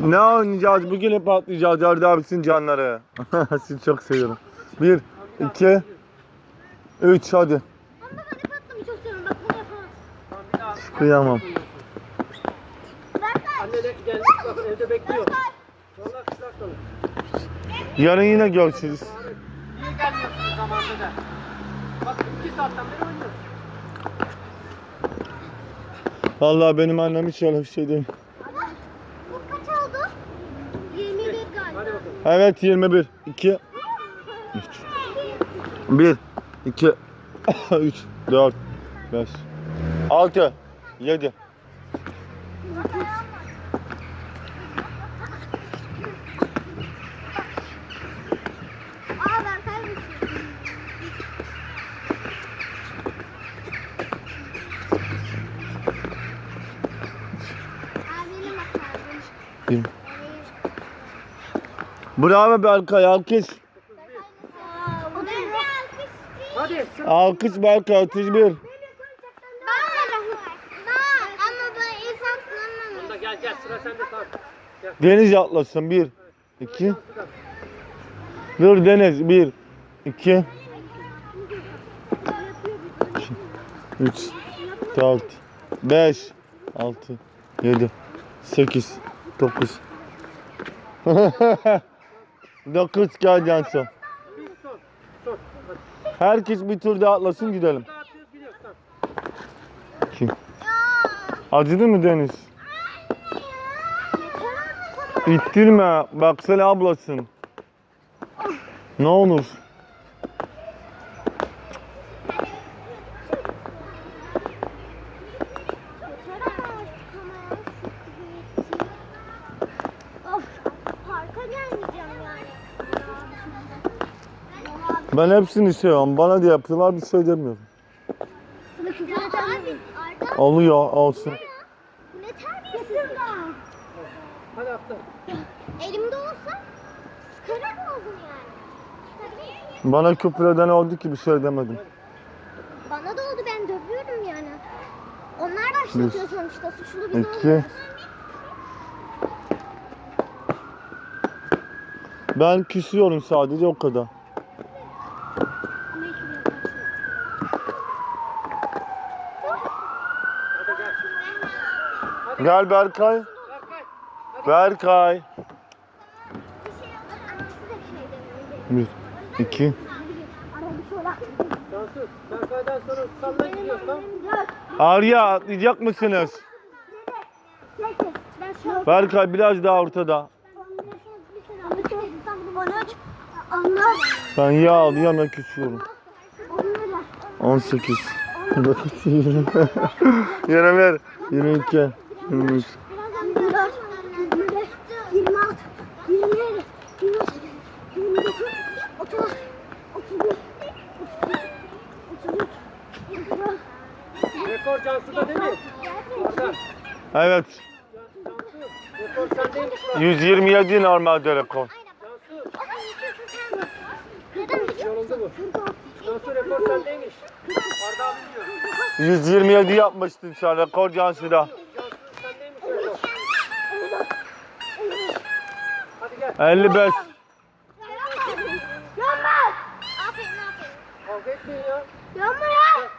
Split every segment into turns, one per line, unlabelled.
Ne oynayacağız? Bugün hep atlayacağız Arda abisin canları. Sizi çok seviyorum. Bir, iki, üç hadi.
Ama ben ip atlamayı çok seviyorum. Bak bunu yapamam.
Tamam bir daha.
Kıyamam.
Berkay.
Anne de geldik bak evde bekliyor. Vallahi kışlar kalır.
Yarın yine görüşürüz.
Niye gelmiyorsun zamanında da? Bak iki saatten beri oynuyorsun.
Vallahi benim annem hiç öyle bir şey değil.
Bu kaç oldu? 21 galiba.
Hadi bakalım.
Evet 21, 2, 3. 1, 2, 3, 4, 5, 6, 7.
Aa Berkay düşüyor. Abine bakardım.
20. Bravo Berkay alkış.
Bir.
Hadi.
Alkış Berkay 31.
Ben ama ben insan kullanmamış.
Bunda gel gel sıra sende tamam.
Deniz atlasın 1, 2. Dur Deniz 1, 2, 3, 4, 5, 6, 7, 8, 9. 9 gel Cansu.
Bir son. Son. Hadi.
Herkes bir tur daha atlasın gidelim. Kim? Acıdı mı Deniz? İttirme. Bak sen ablasın. Ne olur.
Of, parka yani.
Ben hepsini seviyorum. Bana da yapıyorlar bir şey demiyorum. Oluyor olsun.
ne terbiyesiz ya.
Hadi atla.
Elimde olsa sıkarım oldum yani.
Bana küfür eden oldu ki bir şey demedim.
Bana da oldu ben dövüyorum yani. Onlar başlatıyor sonuçta suçlu biz
İki.
olmuyoruz.
Ben küsüyorum sadece o kadar.
Gel
Berkay.
Berkay.
Bir yok. Annesi de bir demiyor.
1, 2.
Arada şöyle.
Cansu. Berkay'dan sonra sallayın gidiyoruz tamam.
Arya atlayacak mısınız? Berkay biraz daha ortada.
13 Onlar
Ben yağ alıyorum ben küsüyorum.
Onlara
18. 19, 20. 21, 22, 23.
Birazdan 24 25 26 27 28 29 30 31 32 33
Rekor Cansu'da değil mi? Arda.
Evet.
Cansu. Rekor sendeymiş bak.
127 normalde rekor.
190 değilmiş. Arda abi diyor.
127 yapmıştın sen rekor Cansu'da.
Hadi gel.
55.
Yanmaz. Aferin aferin.
Kavga etmeyin ya.
Yanma ya.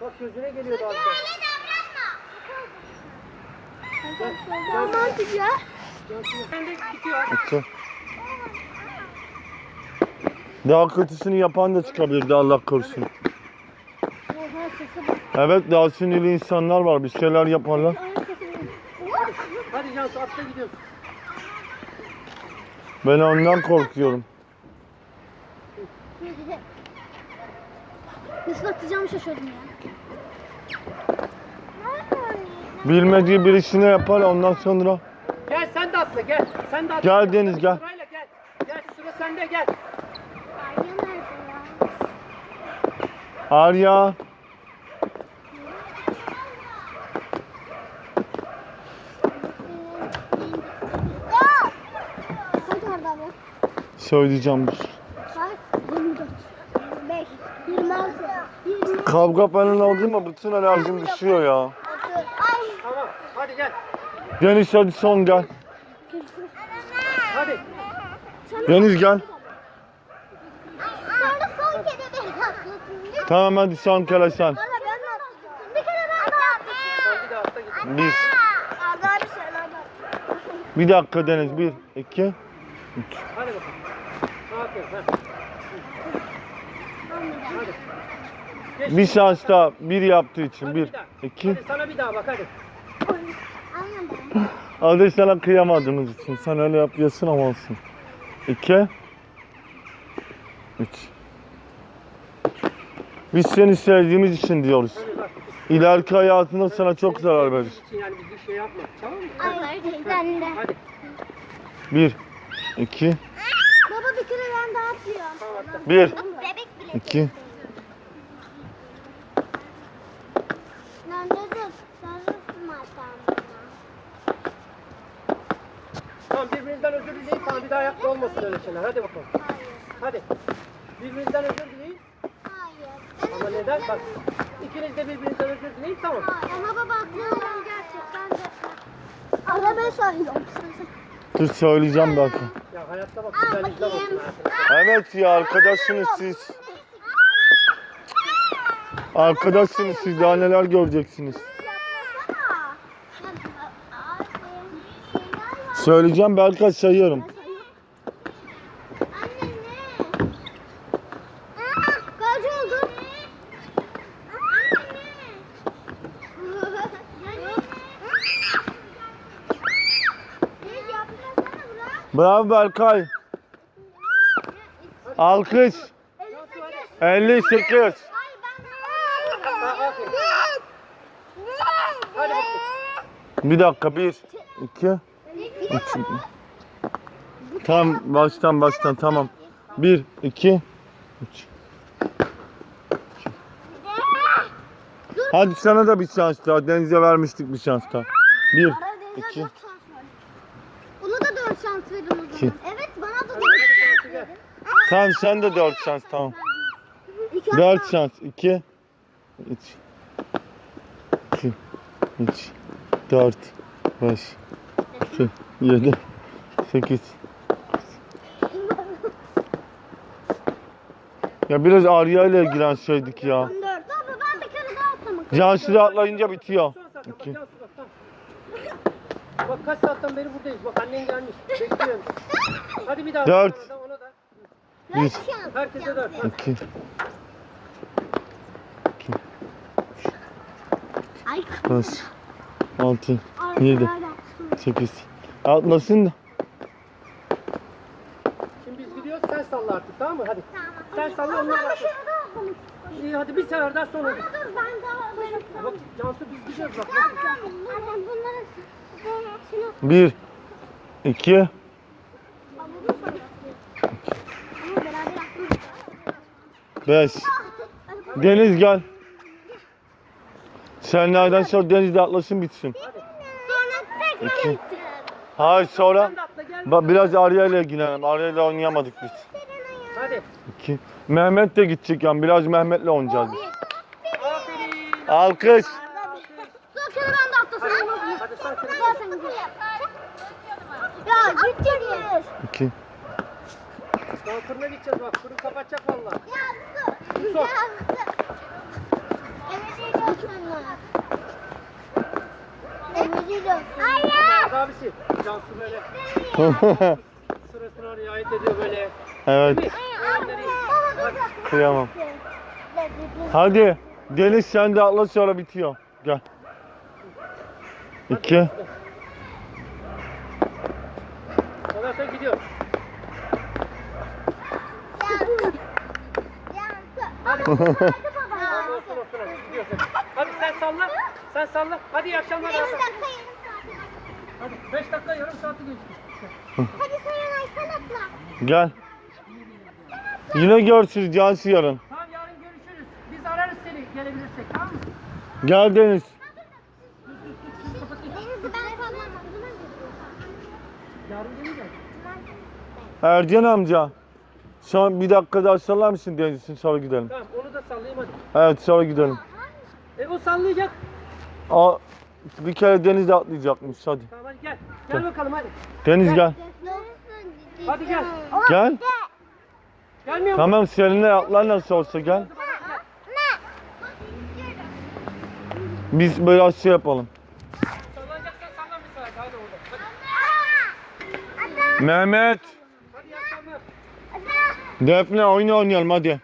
Bak gözüne geliyor daha.
Öyle davranma.
Gel.
Yanmaz ya.
Cansu. Ben de gidiyor.
İki. Daha kötüsünü yapan da çıkabilirdi Allah korusun. Evet daha sinirli insanlar var bir şeyler yaparlar.
Hadi Cansu atla gidiyoruz.
Ben ondan korkuyorum.
Nasıl atacağımı şaşırdım ya.
Bilmediği birisine yapar ondan sonra
Gel sen de atla gel. Sen de atla.
Gel Deniz, gel.
Sırayla gel. Gel sıra sende gel.
Arya nerede ya?
Arya söyleyeceğim.
Kaç? 24. 25. 26. 20.
Kavga falan oldu mu bütün enerjim düşüyor ya.
30. Ay.
Tamam hadi gel.
Deniz hadi son gel.
48.
Hadi.
Deniz gel.
Sonra son kere beni atlatın. Lütfen.
Tamam hadi son kere sen.
Bir kere ben
bir
dakika Deniz. Bir, iki.
Hadi bakalım. Aferin. Ha. Hadi. Geç.
Bir şans daha. Bir yaptığı için. Bir, iki.
Hadi sana bir daha bak hadi.
Hadi sana kıyamadığımız için. Sen öyle yapıyorsun ama olsun. İki. Üç. Biz seni sevdiğimiz için diyoruz. İleriki hayatında sana çok zarar verir.
yani bizi şey yapma. Tamam mı?
Aynen teyzen de.
Hadi.
Bir, iki,
Baba bir kere ben daha atıyorum.
Bir,
Bebek bile.
iki.
Lan dur? Sarılsın hatam.
Tamam birbirinizden özür dileyin. Tamam bir daha yapma olmasın öyle şeyler. Hadi bakalım.
Hayır.
Hadi. Birbirinizden özür dileyin. Ama neden? Bak. İkiniz de birbirinizden özür dileyin. Tamam.
Ama baba aklımdan gerçekten de. Araba sayıyorum.
Dur söyleyeceğim belki.
Ya hayatta bak
Al
güzellikle bakın.
bakayım.
hayatına.
Evet ya arkadaşsınız siz. Arkadaşsınız siz daha neler göreceksiniz. Söyleyeceğim belki sayıyorum.
Anne ne? Kaç oldu?
Bravo Berkay. Alkış. 58.
Ha, aferin. Hadi bakalım.
Bir dakika bir, iki, üç. Tam baştan baştan tamam. Bir, iki, üç. Hadi sana da bir şans daha. Deniz'e vermiştik bir şans daha. Bir, iki,
şans verin o zaman. Evet bana da dört şans verin.
Tamam sen de dört şans tamam.
İki
Dört
hatta-
şans. İki, üç, iki, üç, dört, beş, altı, yedi, sekiz. Ya biraz Arya ile ilgilenseydik ya.
On dört. Baba ben bir kere daha atlamak
Cansu atlayınca bitiyor. İki.
Cansu bak. Tamam. Bak kaç saatten beri buradayız. Bak annen gelmiş. Bekliyorum. Hadi bir daha.
Dört.
Ona da.
Bir.
Herkese dört.
İki,
Ay.
beş, altı,
Ay,
Yedi.
ay,
sekiz. Atlasın da.
Şimdi biz gidiyoruz. Sen salla artık tamam mı? Hadi.
Tamam.
Sen salla
Ama
onlar başlasın. İyi hadi bir sefer daha sonra.
Dur ben daha atlamak
Bak Cansu biz gidiyoruz bak.
Tamam. Annem bunları
Bir, iki, beş. Deniz gel. Sen nereden sonra denizde atlasın bitsin. İki. Hayır sonra
de.
Bak biraz Arya ile ilgilenelim. Arya ile oynayamadık biz.
Hadi.
İki. Mehmet de gidecek yani. Biraz Mehmet'le oynayacağız biz. Alkış.
Son kere ben de atlasam olmaz mı?
Hadi son kere.
Zaten gidiyor. Ya gideceğiz.
İki.
Daha fırına gideceğiz bak. Fırın kapatacak valla.
Yazdı.
Son.
Emre'yi gösterme. Emre'yi gösterme. Hayır.
Abisi. Cansu böyle sırasına riayet ediyor böyle.
evet. Kıyamam. Hadi. Deniz sen de atla sonra bitiyor. Gel. İki.
Ondan sonra gidiyoruz. Hadi. Sen salla. Sen salla. Hadi iyi akşamlar.
Beş
Hadi.
dakika yarım saat.
Hadi 5 dakika yarım saati geçti.
Hadi Sayanay sen atla.
Gel. Yine görüşürüz Cansu yarın.
Tamam yarın görüşürüz. Biz ararız seni gelebilirsek tamam mı?
Gel Deniz.
Deniz'i ben sallamam.
Yarın geleceğiz.
Ercan amca. Son bir dakika daha sallar mısın Deniz için sonra gidelim.
Tamam onu da sallayayım hadi.
Evet sonra gidelim.
E o sallayacak.
Aa, bir kere Deniz de atlayacakmış hadi.
Tamam hadi gel. Gel bakalım hadi.
Deniz gel.
Hadi gel.
Gel.
Gelmiyor mu?
Tamam seninle atlar nasıl olsa gel. Biz biraz şey yapalım.
Sallanacaksan sallan bir saat. Hadi orada. Hadi,
Mehmet. Defne oyun oynayalım hadi.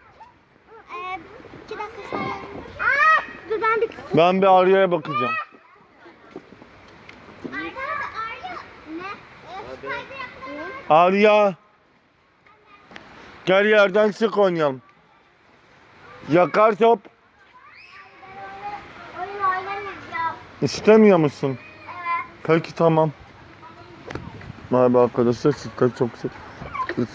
Ben bir
bir Arya'ya bakacağım.
Arya.
Gel yerden sık oynayalım. Yakar top. İstemiyor musun?
Evet.
Peki tamam. Merhaba arkadaşlar. Sizden çok seviyorum.